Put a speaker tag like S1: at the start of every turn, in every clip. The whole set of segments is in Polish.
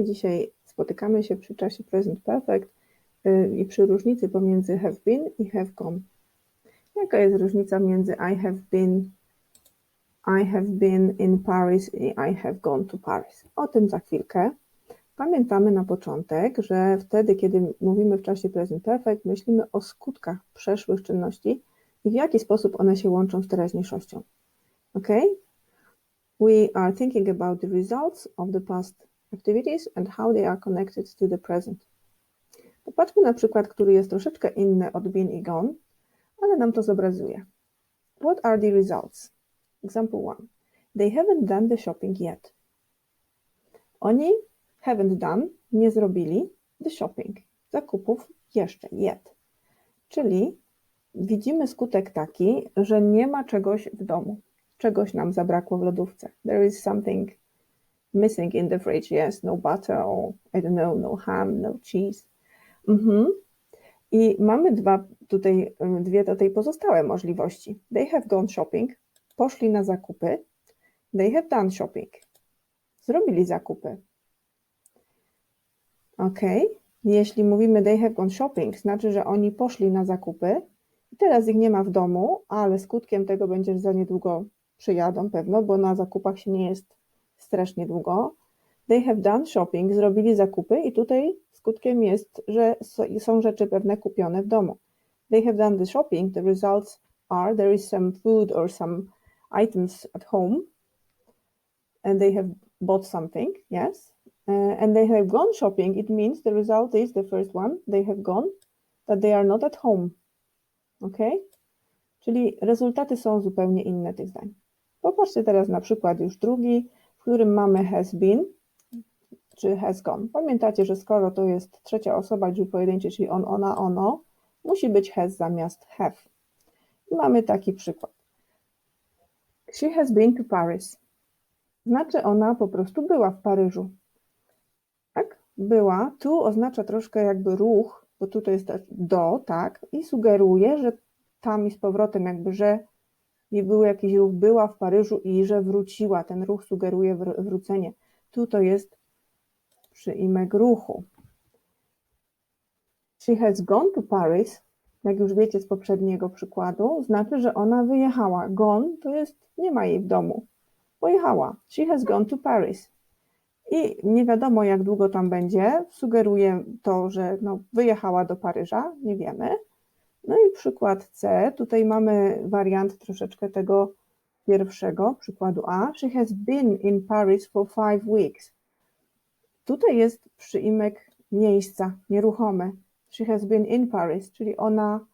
S1: Dzisiaj spotykamy się przy czasie present perfect y, i przy różnicy pomiędzy have been i have gone. Jaka jest różnica między I have been, I have been in Paris i I have gone to Paris? O tym za chwilkę. Pamiętamy na początek, że wtedy, kiedy mówimy w czasie present perfect, myślimy o skutkach przeszłych czynności i w jaki sposób one się łączą z teraźniejszością. Ok? We are thinking about the results of the past activities and how they are connected to the present. Popatrzmy na przykład, który jest troszeczkę inny od been i gone, ale nam to zobrazuje. What are the results? Example one. They haven't done the shopping yet. Oni haven't done, nie zrobili the shopping, zakupów jeszcze, yet. Czyli widzimy skutek taki, że nie ma czegoś w domu. Czegoś nam zabrakło w lodówce. There is something missing in the fridge. Yes, no butter or I don't know, no ham, no cheese. Mhm. I mamy dwa tutaj, dwie tutaj pozostałe możliwości. They have gone shopping, poszli na zakupy. They have done shopping, zrobili zakupy. Ok, jeśli mówimy they have gone shopping, znaczy, że oni poszli na zakupy i teraz ich nie ma w domu, ale skutkiem tego będzie, że za niedługo przyjadą pewno, bo na zakupach się nie jest strasznie długo. They have done shopping, zrobili zakupy i tutaj skutkiem jest, że są rzeczy pewne kupione w domu. They have done the shopping, the results are there is some food or some items at home and they have bought something, yes. Uh, and they have gone shopping, it means the result is the first one, they have gone, that they are not at home. Ok? Czyli rezultaty są zupełnie inne tych zdań. Popatrzcie teraz na przykład już drugi, w którym mamy has been czy has gone. Pamiętacie, że skoro to jest trzecia osoba liczby pojedynczej, czyli on, ona, ono, musi być has zamiast have. I mamy taki przykład. She has been to Paris. Znaczy ona po prostu była w Paryżu. Tak? Była. Tu oznacza troszkę jakby ruch, bo tu to jest do, tak? I sugeruje, że tam i z powrotem jakby, że nie był jakiś ruch, była w Paryżu i że wróciła. Ten ruch sugeruje wrócenie. Tu to jest przyimek ruchu. She has gone to Paris, jak już wiecie z poprzedniego przykładu, znaczy, że ona wyjechała. Gone to jest, nie ma jej w domu. Pojechała. She has gone to Paris. I nie wiadomo, jak długo tam będzie. Sugeruje to, że no, wyjechała do Paryża, nie wiemy. No i przykład C. Tutaj mamy wariant troszeczkę tego pierwszego, przykładu A. She has been in Paris for five weeks. Tutaj jest przyimek miejsca, nieruchomy. She has been in Paris, czyli ona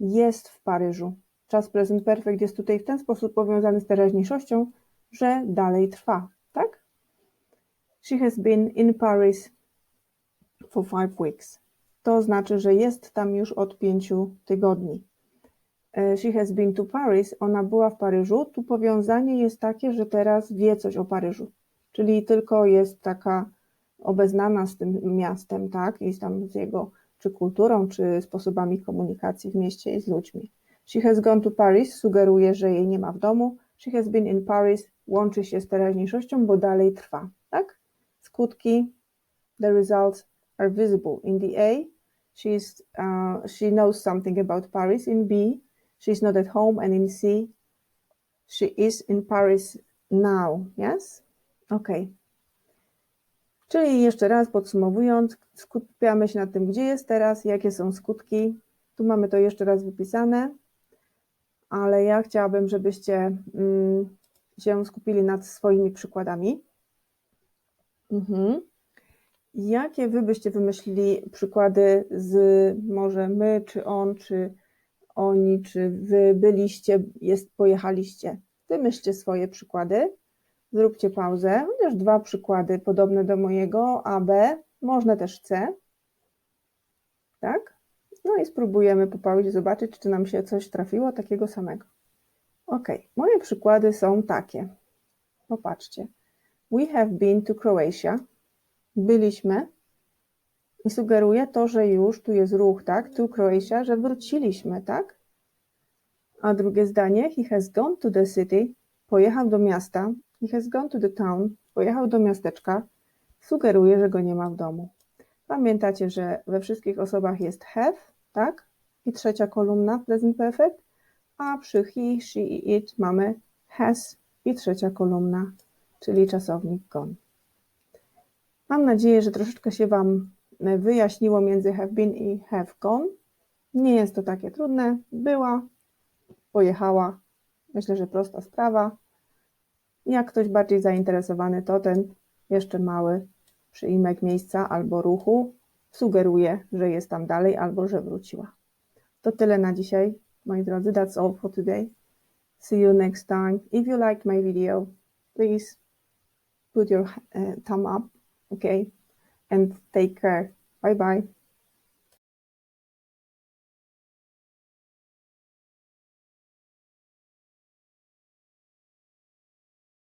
S1: jest w Paryżu. Czas present perfect jest tutaj w ten sposób powiązany z teraźniejszością, że dalej trwa, tak? She has been in Paris for five weeks. To znaczy, że jest tam już od pięciu tygodni. E, she has been to Paris, ona była w Paryżu. Tu powiązanie jest takie, że teraz wie coś o Paryżu, czyli tylko jest taka obeznana z tym miastem, tak, i tam z jego czy kulturą, czy sposobami komunikacji w mieście i z ludźmi. She has gone to Paris sugeruje, że jej nie ma w domu. She has been in Paris łączy się z teraźniejszością, bo dalej trwa, tak? Skutki, the results are visible. In the A, she's, uh, she knows something about Paris. In B, she's not at home. And in C, she is in Paris now. Yes? Okay. Czyli jeszcze raz podsumowując, skupiamy się na tym, gdzie jest teraz, jakie są skutki. Tu mamy to jeszcze raz wypisane, ale ja chciałabym, żebyście mm, się skupili nad swoimi przykładami. Mhm. Jakie wy byście wymyślili przykłady z może my, czy on, czy oni, czy wy byliście, jest, pojechaliście? Wymyślcie swoje przykłady. Zróbcie pauzę, chociaż dwa przykłady podobne do mojego, A, B, można też C. Tak? No i spróbujemy po i zobaczyć, czy nam się coś trafiło takiego samego. Ok, moje przykłady są takie. Popatrzcie. We have been to Croatia. Byliśmy. I sugeruje to, że już tu jest ruch, tak? To Croatia, że wróciliśmy, tak? A drugie zdanie. He has gone to the city. Pojechał do miasta. He has gone to the town, pojechał do miasteczka. sugeruje, że go nie ma w domu. Pamiętacie, że we wszystkich osobach jest have, tak? I trzecia kolumna present perfect, a przy he, she i it mamy has i trzecia kolumna, czyli czasownik gone. Mam nadzieję, że troszeczkę się Wam wyjaśniło między have been i have gone. Nie jest to takie trudne. Była, pojechała. Myślę, że prosta sprawa. Jak ktoś bardziej zainteresowany, to ten jeszcze mały przyimek miejsca albo ruchu sugeruje, że jest tam dalej albo że wróciła. To tyle na dzisiaj, moi drodzy. That's all for today. See you next time. If you liked my video, please put your uh, thumb up, okay? And take care. Bye bye.